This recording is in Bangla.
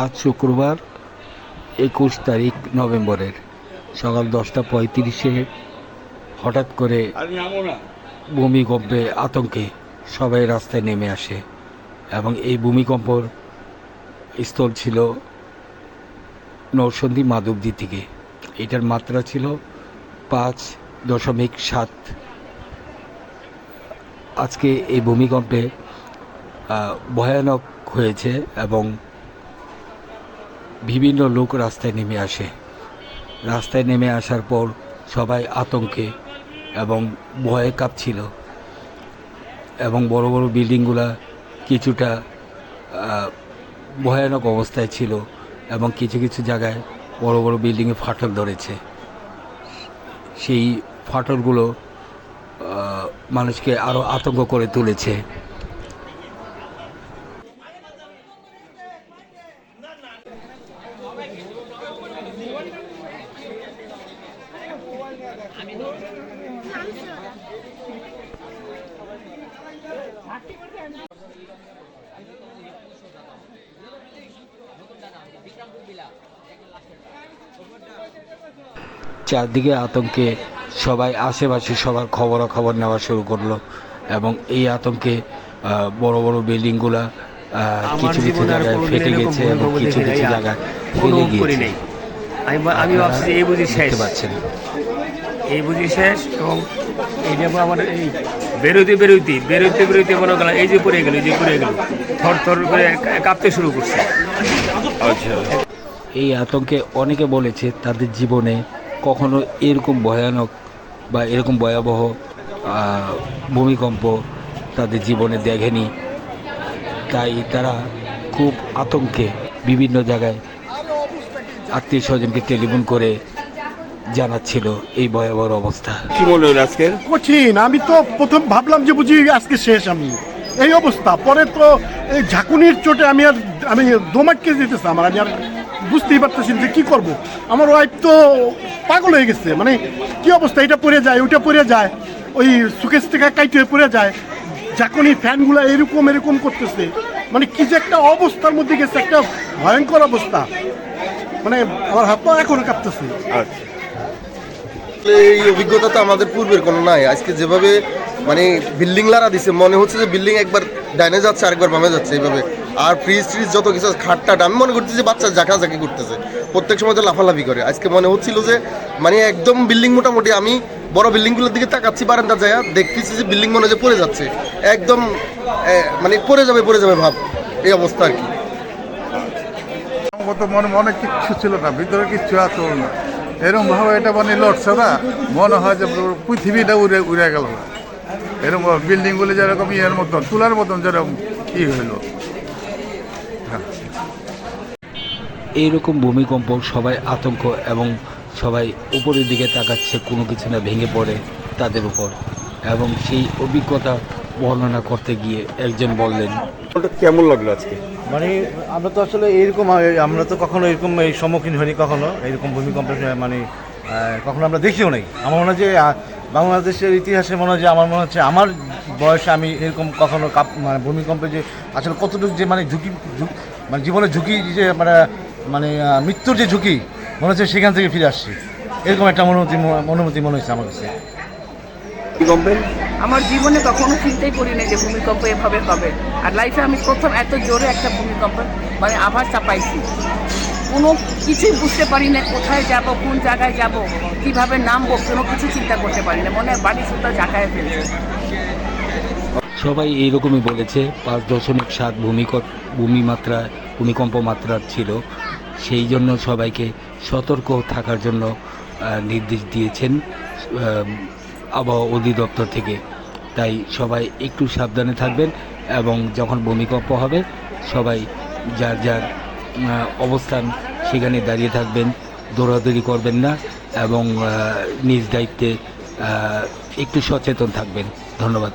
আজ শুক্রবার একুশ তারিখ নভেম্বরের সকাল দশটা পঁয়ত্রিশে হঠাৎ করে ভূমিকম্পে আতঙ্কে সবাই রাস্তায় নেমে আসে এবং এই ভূমিকম্পর স্থল ছিল নরসন্দী মাধবদী থেকে। এটার মাত্রা ছিল পাঁচ দশমিক সাত। আজকে এই ভূমিকম্পে ভয়ানক হয়েছে এবং বিভিন্ন লোক রাস্তায় নেমে আসে। রাস্তায় নেমে আসার পর সবাই আতঙ্কে এবং ভয়ে কাঁপছিল। এবং বড় বড় বিল্ডিংগুলা কিছুটা ভয়ানক অবস্থায় ছিল এবং কিছু কিছু জায়গায় বড় বড় বিল্ডিংয়ে ফাটল ধরেছে। সেই ফাটলগুলো মানুষকে আরও আতঙ্ক করে তুলেছে। চারদিকে আতঙ্কে সবাই আশেপাশে সবার খবরাখবর নেওয়া শুরু করল এবং এই আতঙ্কে বড় বড় বিল্ডিংগুলা কিছু কিছু আর জায়গায় ফেটে গেছে এবং কিছু কিছু। জায়গায় ফেলে গিয়েছে। আমি আমি ভাবছি যে এই বুঝি শেষ। পাচ্ছেন। এই বুঝি শেষ এবং এই যে আমার এই বেরোতে বেরোতে বেরোতে বেরোতে মনে গেল এই যে পড়ে গেল এই যে পড়ে গেল থর থর করে কাঁপতে শুরু করছে। এই আতঙ্কে অনেকে বলেছে তাদের জীবনে কখনো এরকম ভয়ানক বা এরকম ভয়াবহ ভূমিকম্প তাদের জীবনে দেখেনি। তাই তারা খুব আতঙ্কে বিভিন্ন জায়গায় আত্মীয় স্বজনকে টেলিফোন করে জানাচ্ছিল এই ভয়াবহ অবস্থা। কি মনে হলো আজকে? কঠিন আমি তো প্রথম ভাবলাম যে বুঝি আজকে শেষ আমি। এই অবস্থা পরে তো এই ঝাঁকুনির চোটে আমি আর আমি দোমাটকে যেতেছে আমার আমি আর বুঝতেই পারতেছি যে কী করব। আমার ওয়াইফ তো পাগল হয়ে গেছে মানে কি অবস্থা এটা পড়ে যায় ওইটা পড়ে যায় ওই সুকেশ থেকে কাইটে হয়ে পড়ে যায় ঝাঁকুনি ফ্যানগুলো এরকম এরকম করতেছে মানে কি যে একটা অবস্থার মধ্যে গেছে একটা ভয়ঙ্কর অবস্থা। মানে আমার হাত পা এখনও কাঁপতেছে। এই অভিজ্ঞতা তো আমাদের পূর্বের কোনো নাই। আজকে যেভাবে মানে বিল্ডিং লারা দিছে মনে হচ্ছে যে বিল্ডিং একবার ডাইনে যাচ্ছে আরেকবার বামে যাচ্ছে এইভাবে। আর ফ্রিজ ট্রিজ যত কিছু আছে, খাটটাট আমি মনে করছি যে বাচ্চা ঝাঁকাঝাঁকি করতেছে। প্রত্যেক সময় তো লাফালাফি করে। আজকে মনে হচ্ছিল যে মানে একদম বিল্ডিং মোটামুটি আমি বড় বিল্ডিংগুলোর দিকে তাকাচ্ছি বারান্দা যায় দেখতেছি যে বিল্ডিং মনে হয় যে পড়ে যাচ্ছে। একদম মানে পড়ে যাবে পড়ে যাবে ভাব এই অবস্থা আর কি। কত মনে মনে কিচ্ছু ছিল না ভিতরে কিচ্ছু আসল না। এরকম ভাবে এটা মানে লড়ছে না মনে হয় যে পৃথিবীটা উড়ে উড়ে গেল না। এরকম বিল্ডিং গুলি যেরকম ইয়ের মতন তুলার মতন যেরকম ই হইল। এইরকম ভূমিকম্প সবাই আতঙ্ক এবং সবাই উপরের দিকে তাকাচ্ছে কোনো কিছু না ভেঙে পড়ে তাদের উপর। এবং সেই অভিজ্ঞতা বর্ণনা করতে গিয়ে একজন বললেন ওটা কেমন লাগল আজকে? মানে আমরা তো আসলে এরকম আমরা তো কখনো এরকম এই সম্মুখীন হইনি কখনো এরকম ভূমিকম্পের সময় মানে কখনো আমরা দেখিও নাই। আমার মনে হয় যে বাংলাদেশের ইতিহাসে মনে হয় যে আমার মনে হচ্ছে আমার বয়সে আমি এরকম কখনো কাপ মানে ভূমিকম্পে যে আসলে কতটুকু যে মানে ঝুঁকি ঝুঁক- মানে জীবনের ঝুঁকি যে মানে মানে মৃত্যুর যে ঝুঁকি মনে হচ্ছে সেখান থেকে ফিরে আসছি। এরকম একটা অনুমতি অনুমতি মনে হচ্ছে আমার কাছে। ভূমিকম্পের? আমার জীবনে কখনো চিন্তাই করি নাই যে ভূমিকম্প এভাবে হবে। আর লাইফে আমি প্রথম এত জোরে একটা ভূমিকম্প মানে আভাসটা পাইছি কোনো কিছুই বুঝতে পারি না কোথায় যাব কোন জায়গায় যাব কীভাবে নামবো কোনো কিছু চিন্তা করতে পারি না মনে হয় বাড়ি সুদ্ধা জায়গায় ফেলছে। সবাই এইরকমই বলেছে পাঁচ দশমিক সাত ভূমিকম্প ভূমি মাত্রা ভূমিকম্প মাত্রা ছিল। সেই জন্য সবাইকে সতর্ক থাকার জন্য নির্দেশ দিয়েছেন আবহাওয়া অধিদপ্তর থেকে। তাই সবাই একটু সাবধানে থাকবেন এবং যখন ভূমিকম্প হবে, সবাই যার যার অবস্থান সেখানে দাঁড়িয়ে থাকবেন, দৌড়াদৌড়ি করবেন না এবং নিজ দায়িত্বে একটু সচেতন থাকবেন। ধন্যবাদ।